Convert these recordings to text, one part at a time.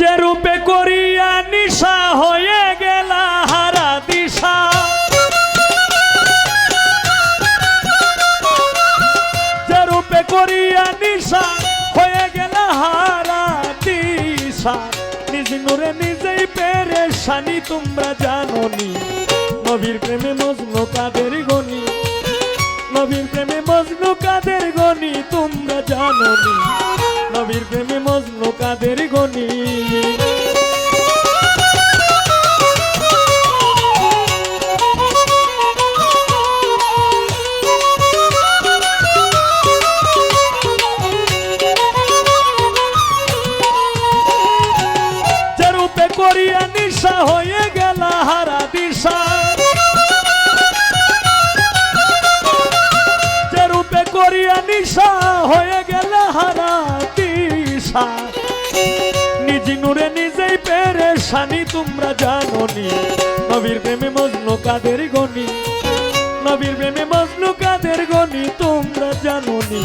যে রূপে করিয়া নিশা হয়ে গেল, হারা দিশা। যে রূপে করিয়া নিশা হয়ে গেল, হারা দিশা। নিজ নূরে নিজেই পেরেশানি, তোমরা জানো নি নবীর প্রেমে মজনু কাদের গনি? নবীর প্রেমে মজনু কাদের গনি, তোমরা জানো নি নবীর প্রেমে মজনু কাদের গনি? হয়ে করিয়া নিশা হয়ে গেল হারা দিশা নিজ নূরে নিজেই পেরেশানি, তোমরা জানো নি নবীর প্রেমে মজনু কাদের গনি? নবীর প্রেমে মজনু কাদের গনি, তোমরা জানো নি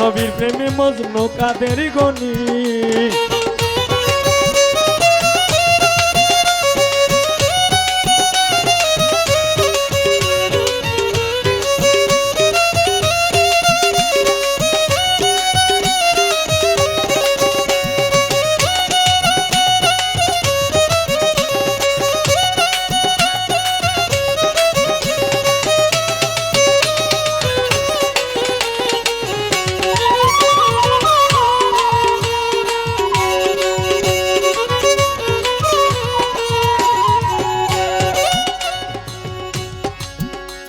নবীর প্রেমে মজনু কাদের গনি?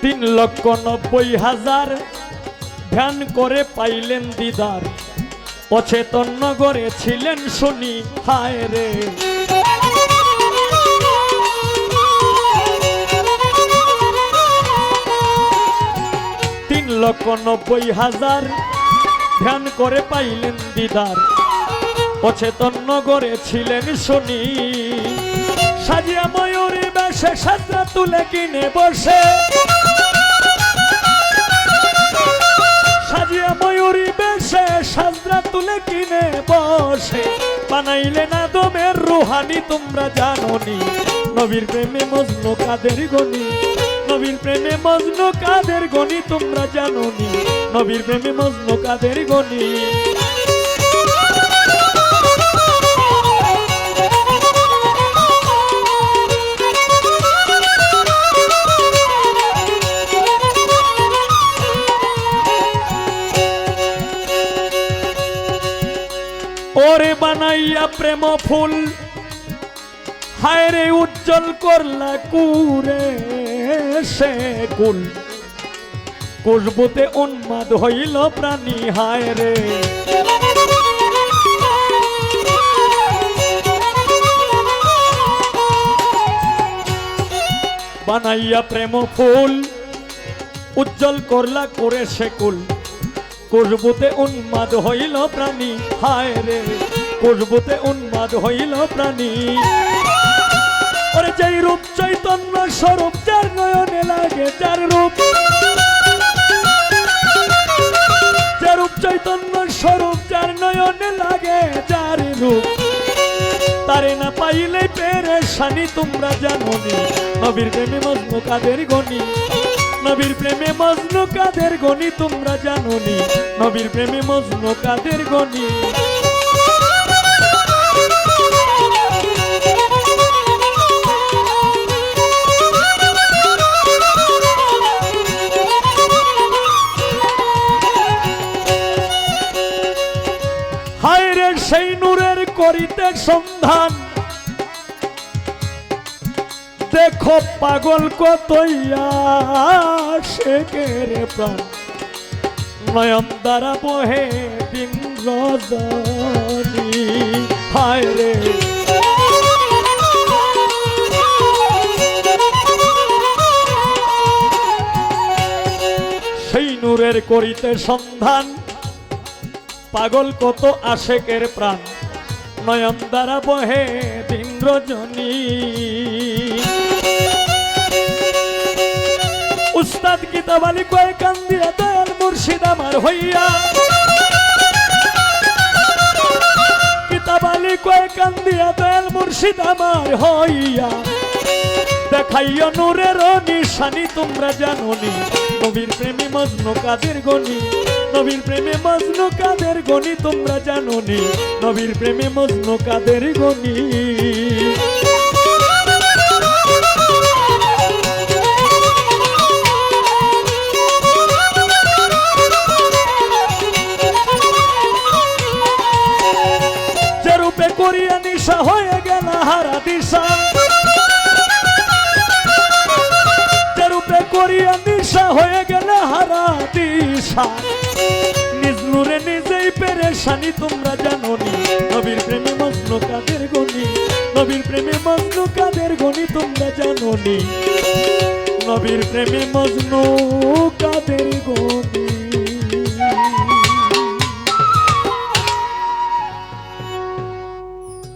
তিন লক্ষ নব্বই হাজার। ধ্যান করে পাইলেন দিদার। অচেতন নগরে ছিলেন শুনি। হায় রে। তিন লক্ষ নব্বই হাজার। ধ্যান করে পাইলেন দিদার। অচেতন নগরে ছিলেন শুনি। সাজিয়া ময়ূরী বেশে সাজরা তুলে কিনে বসে। বসে। বানাইলে না দমের রুহানি, তোমরা জানোনি। নবীর প্রেমে মজনু কাদের গনি? নবীর প্রেমে মজনু কাদের গনি, তোমরা জানোনি। নবীর প্রেমে মজনু কাদের গনি? বানাইয়া প্রেম ফুল। হায় রে উজ্জ্বল করলা কুরে সে কুল। কুশবুতে উন্মাদ হইল প্রাণী হায় রে বানাইয়া প্রেম ফুল। উজ্জ্বল করলা করে সে কুল। উন্মাদ হইল প্রাণী হায় রে কুশবুতে উন্মাদ হইল প্রাণী। ওরে যেই রূপ চৈতন্য স্বরূপ, যার নয়নে লাগে যার রূপ। যে রূপ চৈতন্য স্বরূপ, যার নয়নে লাগে যার রূপ। তারে না পাইলে পেরে শানি তোমরা জানো নবীর প্রেমে মজনু কাদের গনি? নবীর প্রেমে মজনু কাদের গনি, তোমরা জানো নবীর প্রেমে মজনু কাদের গনি? করিতে সন্ধান। দেখো পাগল কতইয়া শেখের প্রাণ। নয়ন দ্বারা বহে হায় রে। সেই নূরের করিতে সন্ধান। পাগল কত আশেকের প্রাণ। নয়ন দ্বারা বহে দিন রজনী উস্তাদ কিতাব আলী কয় কান্দিয়া দয়াল মুর্শিদ আমার হইয়া। কিতাব আলী কয় কান্দি করিয়া দয়াল মুর্শিদ আমার হইয়া। দেখাইয়া নূরের নিশানি, তোমরা জানোনি, নবীর প্রেমী মজনু কাদের গনি। নবীর প্রেমে মজনু কাদের গনি, তোমরা জানোনি। নবীর প্রেমে মজনু কাদের রূপে করিয়া নিশা হয়ে গেল হারা দিশা। করিয়া নিশা হয়ে গেল হারা দিশা। পেরেশানি তোমরা জানো নি নবীর প্রেমে মগ্ন কাদের গনি? নবীর প্রেমে মগ্ন কাদের গনি তোমরা জানো নি নবীর প্রেমে মগ্ন কাদের গনি?